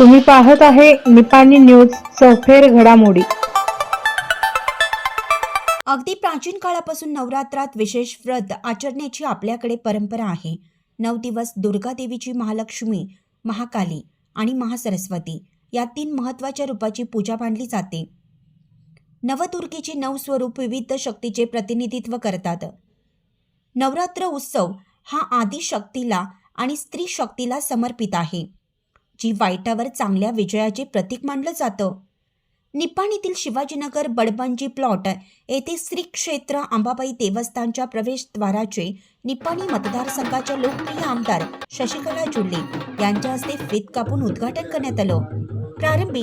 तुम्ही पाहत आहे निपाणी न्यूज चौफेर घडामोडी. अगदी प्राचीन काळापासून नवरात्रात विशेष व्रत आचरण्याची आपल्याकडे परंपरा आहे. नऊ दिवस दुर्गा देवीची महालक्ष्मी महाकाली आणि महासरस्वती या तीन महत्त्वाच्या रूपाची पूजा मांडली जाते. नवदुर्गेचे नऊ स्वरूप विविध शक्तीचे प्रतिनिधित्व करतात. नवरात्र उत्सव हा आदिशक्तीला आणि स्त्री शक्तीला समर्पित आहे. जी वाईटावर चांगल्या विजयाचे प्रतीक मानलं जातं. निपाणीतील शिवाजीनगर बडबंजी प्लॉट येथे श्री क्षेत्र अंबाबाई देवस्थानच्या प्रवेशद्वाराचे निपाणी मतदारसंघाच्या लोकप्रिय आमदार शशिकला जुल्ले यांच्या हस्ते फीत कापून उद्घाटन करण्यात आलं. प्रारंभी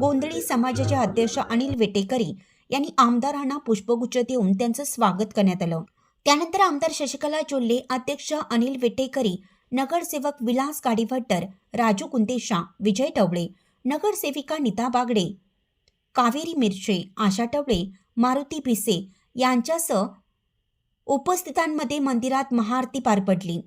गोंधळी समाजाचे अध्यक्ष अनिल वेटेकरी यांनी आमदारांना पुष्पगुच्छ देऊन त्यांचं स्वागत करण्यात आलं. त्यानंतर आमदार शशिकला जुल्ले अध्यक्ष अनिल वेटेकरी नगरसेवक विलास गाडीभट्टर राजू कुंतेशा विजय टवळे नगरसेविका नीता बागडे कावेरी मिरचे आशा टवळे मारुती भिसे यांच्यासह उपस्थितांमध्ये मंदिरात महाआरती पार पडली.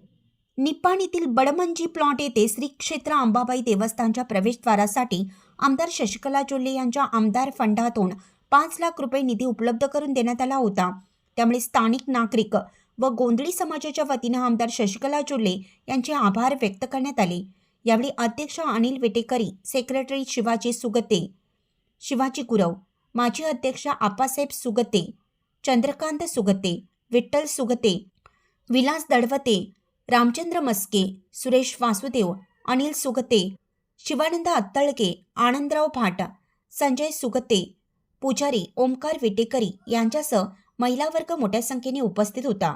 निप्पाणीतील बडमंजी प्लॉट येथे श्री क्षेत्र अंबाबाई देवस्थानच्या प्रवेशद्वारासाठी आमदार शशिकला जोल्ले यांच्या आमदार फंडातून पाच लाख रुपये निधी उपलब्ध करून देण्यात आला होता. त्यामुळे स्थानिक नागरिक व गोंधळी समाजाच्या वतीनं आमदार शशिकला जोल्ले यांचे आभार व्यक्त करण्यात आले. यावेळी अध्यक्ष अनिल वेटेकरी सेक्रेटरी शिवाजी सुगते शिवाजी गुरव माजी अध्यक्ष आप्पासाहेब सुगते चंद्रकांत सुगते विठ्ठल सुगते विलास दडवते रामचंद्र मस्के सुरेश वासुदेव अनिल सुगते शिवानंद अत्तळके आनंदराव भाट संजय सुगते पुजारी ओमकार विटेकरी यांच्यासह महिला वर्ग मोठ्या संख्येने उपस्थित होता.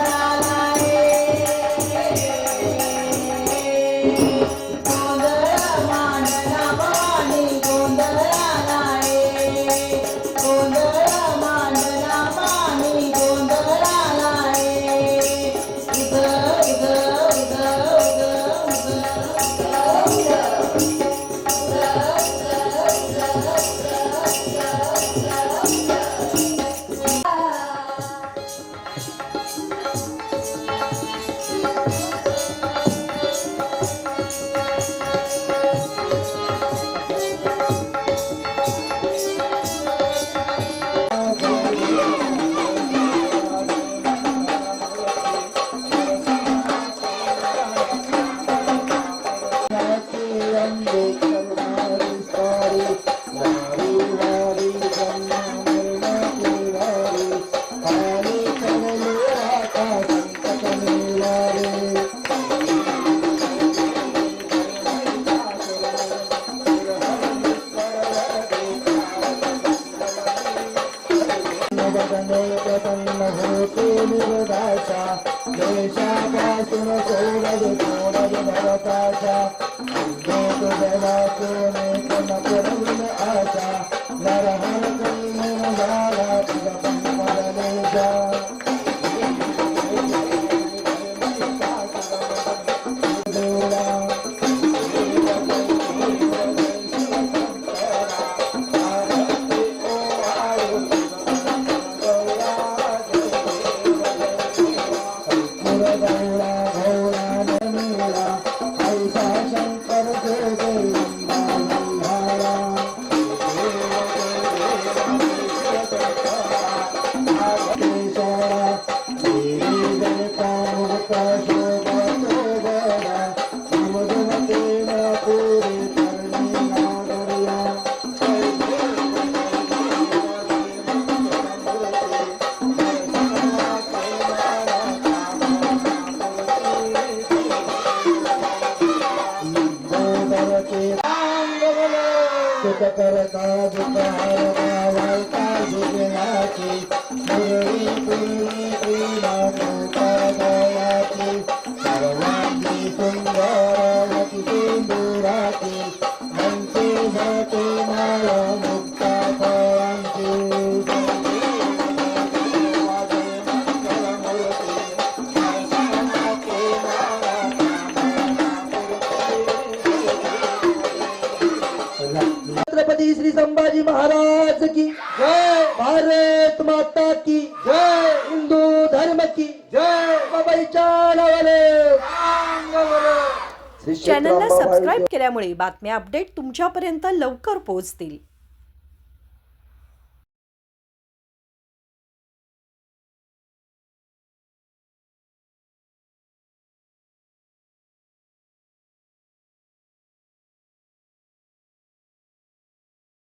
देशापासून सोडज सोडज भरताचा देतो देवासून पुनपुरविन आशा नरहर करता दुपहार गावायचा जुगनाची छत्रपती श्री संभाजी महाराज की जय भारत माता की जय हिंदू धर्म की जय बाबाईच्या नावाने चॅनलला सबस्क्राईब केल्यामुळे बातम्या अपडेट तुमच्यापर्यंत लवकर पोहोचतील.